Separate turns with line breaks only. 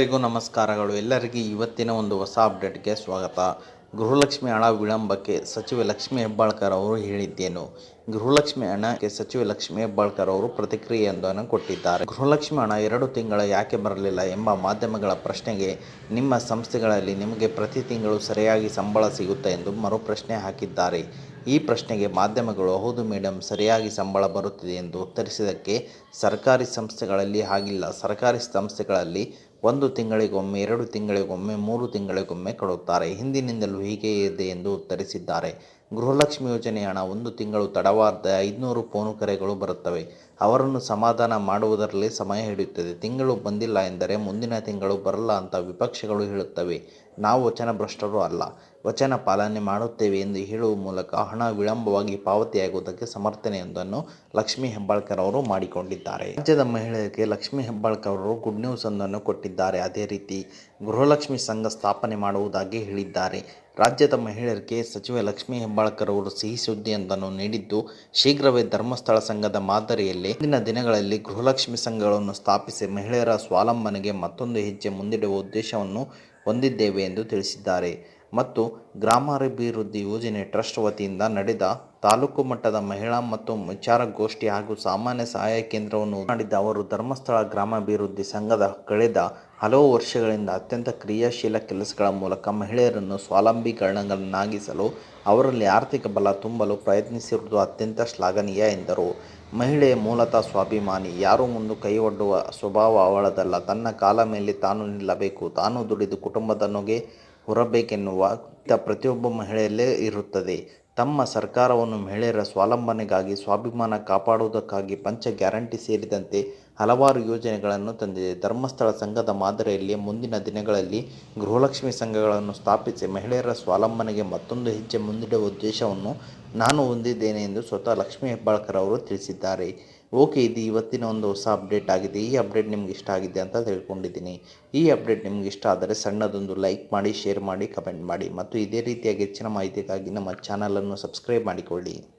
ಎಲ್ಲರಿಗೂ ನಮಸ್ಕಾರಗಳು. ಎಲ್ಲರಿಗೂ ಇವತ್ತಿನ ಒಂದು ಹೊಸ ಅಪ್ಡೇಟ್ಗೆ ಸ್ವಾಗತ. ಗೃಹಲಕ್ಷ್ಮಿ ಹಣ ವಿಳಂಬಕ್ಕೆ ಸಚಿವೆ ಲಕ್ಷ್ಮಿ ಹೆಬ್ಬಾಳ್ಕರ್ ಅವರು ಹೇಳಿದ್ದೇನು. ಗೃಹಲಕ್ಷ್ಮಿ ಹಣಕ್ಕೆ ಸಚಿವೆ ಲಕ್ಷ್ಮಿ ಹೆಬ್ಬಾಳ್ಕರ್ ಅವರು ಪ್ರತಿಕ್ರಿಯೆಯೊಂದನ್ನು ಕೊಟ್ಟಿದ್ದಾರೆ. ಗೃಹಲಕ್ಷ್ಮಿ ಹಣ ಎರಡು ತಿಂಗಳ ಯಾಕೆ ಬರಲಿಲ್ಲ ಎಂಬ ಮಾಧ್ಯಮಗಳ ಪ್ರಶ್ನೆಗೆ ನಿಮ್ಮ ಸಂಸ್ಥೆಗಳಲ್ಲಿ ನಿಮಗೆ ಪ್ರತಿ ತಿಂಗಳು ಸರಿಯಾಗಿ ಸಂಬಳ ಸಿಗುತ್ತೆ ಎಂದು ಮರುಪ್ರಶ್ನೆ ಹಾಕಿದ್ದಾರೆ. ಈ ಪ್ರಶ್ನೆಗೆ ಮಾಧ್ಯಮಗಳು, ಹೌದು ಮೇಡಮ್ ಸರಿಯಾಗಿ ಸಂಬಳ ಬರುತ್ತಿದೆ ಎಂದು ಉತ್ತರಿಸಿದ್ದಕ್ಕೆ ಸರ್ಕಾರಿ ಸಂಸ್ಥೆಗಳಲ್ಲಿ ಹಾಗಿಲ್ಲ. ಸರ್ಕಾರಿ ಸಂಸ್ಥೆಗಳಲ್ಲಿ ಒಂದು ತಿಂಗಳಿಗೊಮ್ಮೆ ಎರಡು ತಿಂಗಳಿಗೊಮ್ಮೆ ಮೂರು ತಿಂಗಳಿಗೊಮ್ಮೆ ಕೊಡುತ್ತಾರೆ ಹಿಂದಿನಿಂದಲೂ ಹೀಗೆಯೇ ಇದೆ ಎಂದು ಉತ್ತರಿಸಿದ್ದಾರೆ. ಗೃಹಲಕ್ಷ್ಮಿ ಯೋಜನೆ ಹಣ ಒಂದು ತಿಂಗಳು ತಡವಾದ ಐದುನೂರು ಫೋನು ಕರೆಗಳು ಬರುತ್ತವೆ. ಅವರನ್ನು ಸಮಾಧಾನ ಮಾಡುವುದರಲ್ಲಿ ಸಮಯ ಹಿಡಿಯುತ್ತದೆ. ತಿಂಗಳು ಬಂದಿಲ್ಲ ಎಂದರೆ ಮುಂದಿನ ತಿಂಗಳು ಬರಲ್ಲ ಅಂತ ವಿಪಕ್ಷಗಳು ಹೇಳುತ್ತವೆ. ನಾವು ವಚನಭ್ರಷ್ಟರು ಅಲ್ಲ. ವಚನ ಪಾಲನೆ ಮಾಡುತ್ತೇವೆ ಎಂದು ಹೇಳುವ ಮೂಲಕ ಹಣ ವಿಳಂಬವಾಗಿ ಪಾವತಿಯಾಗುವುದಕ್ಕೆ ಸಮರ್ಥನೆಯೊಂದನ್ನು ಲಕ್ಷ್ಮಿ ಹೆಬ್ಬಾಳ್ಕರ್ ಅವರು ಮಾಡಿಕೊಂಡಿದ್ದಾರೆ. ರಾಜ್ಯದ ಮಹಿಳೆಯರಿಗೆ ಲಕ್ಷ್ಮೀ ಹೆಬ್ಬಾಳ್ಕರ್ ಅವರು ಗುಡ್ ನ್ಯೂಸ್ ಒಂದನ್ನು ಕೊಟ್ಟಿದ್ದಾರೆ. ಅದೇ ರೀತಿ ಗೃಹಲಕ್ಷ್ಮಿ ಸಂಘ ಸ್ಥಾಪನೆ ಮಾಡುವುದಾಗಿ ಹೇಳಿದ್ದಾರೆ. ರಾಜ್ಯದ ಮಹಿಳೆಯರಿಗೆ ಸಚಿವೆ ಲಕ್ಷ್ಮೀ ಹೆಬ್ಬಾಳ್ಕರ್ ಅವರು ಸಿಹಿ ಸುದ್ದಿಯೊಂದನ್ನು ನೀಡಿದ್ದು, ಶೀಘ್ರವೇ ಧರ್ಮಸ್ಥಳ ಸಂಘದ ಮಾದರಿಯಲ್ಲಿ ಮುಂದಿನ ದಿನಗಳಲ್ಲಿ ಗೃಹಲಕ್ಷ್ಮಿ ಸಂಘಗಳನ್ನು ಸ್ಥಾಪಿಸಿ ಮಹಿಳೆಯರ ಸ್ವಾವಲಂಬನೆಗೆ ಮತ್ತೊಂದು ಹೆಜ್ಜೆ ಮುಂದಿಡುವ ಉದ್ದೇಶವನ್ನು ಹೊಂದಿದ್ದೇವೆ ಎಂದು ತಿಳಿಸಿದ್ದಾರೆ. ಮತ್ತು ಗ್ರಾಮಾಭಿವೃದ್ಧಿ ಯೋಜನೆ ಟ್ರಸ್ಟ್ ವತಿಯಿಂದ ನಡೆದ ತಾಲೂಕು ಮಟ್ಟದ ಮಹಿಳಾ ಮತ್ತು ವಿಚಾರಗೋಷ್ಠಿ ಹಾಗೂ ಸಾಮಾನ್ಯ ಸಹಾಯ ಕೇಂದ್ರವನ್ನು ಮಾಡಿದ ಅವರು, ಧರ್ಮಸ್ಥಳ ಗ್ರಾಮಾಭಿವೃದ್ಧಿ ಸಂಘದ ಕಳೆದ ಹಲವು ವರ್ಷಗಳಿಂದ ಅತ್ಯಂತ ಕ್ರಿಯಾಶೀಲ ಕೆಲಸಗಳ ಮೂಲಕ ಮಹಿಳೆಯರನ್ನು ಸ್ವಾವಲಂಬಿಗಳನ್ನಾಗಿಸಲು ಅವರಲ್ಲಿ ಆರ್ಥಿಕ ಬಲ ತುಂಬಲು ಪ್ರಯತ್ನಿಸಿರುವುದು ಅತ್ಯಂತ ಶ್ಲಾಘನೀಯ ಎಂದರು. ಮಹಿಳೆ ಮೂಲತಃ ಸ್ವಾಭಿಮಾನಿ, ಯಾರು ಮುಂದೆ ಕೈ ಒಡ್ಡುವ ಸ್ವಭಾವ ಅವಳದಲ್ಲ, ತನ್ನ ಕಾಲ ಮೇಲೆ ತಾನು ನಿಲ್ಲಬೇಕು, ತಾನು ದುಡಿದು ಕುಟುಂಬದೊಂದಿಗೆ ಹೊರಬೇಕೆನ್ನುವ ಪ್ರತಿಯೊಬ್ಬ ಮಹಿಳೆಯಲ್ಲೇ ಇರುತ್ತದೆ. ತಮ್ಮ ಸರ್ಕಾರವನ್ನು ಮಹಿಳೆಯರ ಸ್ವಾವಲಂಬನೆಗಾಗಿ ಸ್ವಾಭಿಮಾನ ಕಾಪಾಡುವುದಕ್ಕಾಗಿ ಪಂಚ ಗ್ಯಾರಂಟಿ ಸೇರಿದಂತೆ ಹಲವಾರು ಯೋಜನೆಗಳನ್ನು ತಂದಿದೆ. ಧರ್ಮಸ್ಥಳ ಸಂಘದ ಮಾದರಿಯಲ್ಲಿ ಮುಂದಿನ ದಿನಗಳಲ್ಲಿ ಗೃಹಲಕ್ಷ್ಮಿ ಸಂಘಗಳನ್ನು ಸ್ಥಾಪಿಸಿ ಮಹಿಳೆಯರ ಸ್ವಾವಲಂಬನೆಗೆ ಮತ್ತೊಂದು ಹೆಜ್ಜೆ ಮುಂದಿಡುವ ಉದ್ದೇಶವನ್ನು ನಾನು ಹೊಂದಿದ್ದೇನೆ ಎಂದು ಸ್ವತಃ ಲಕ್ಷ್ಮೀ ಹೆಬ್ಬಾಳ್ಕರ್ ಅವರು ತಿಳಿಸಿದ್ದಾರೆ. ಓಕೆ, ಇದು ಇವತ್ತಿನ ಒಂದು ಹೊಸ ಅಪ್ಡೇಟ್ ಆಗಿದೆ. ಈ ಅಪ್ಡೇಟ್ ನಿಮ್ಗೆ ಇಷ್ಟ ಆಗಿದೆ ಅಂತ ತಿಳ್ಕೊಂಡಿದ್ದೀನಿ. ಈ ಅಪ್ಡೇಟ್ ನಿಮ್ಗೆ ಇಷ್ಟ ಆದರೆ ಸಣ್ಣದೊಂದು ಲೈಕ್ ಮಾಡಿ, ಶೇರ್ ಮಾಡಿ, ಕಮೆಂಟ್ ಮಾಡಿ. ಮತ್ತು ಇದೇ ರೀತಿಯಾಗಿ ಹೆಚ್ಚಿನ ಮಾಹಿತಿಗಾಗಿ ನಮ್ಮ ಚಾನಲನ್ನು ಸಬ್ಸ್ಕ್ರೈಬ್ ಮಾಡಿಕೊಳ್ಳಿ.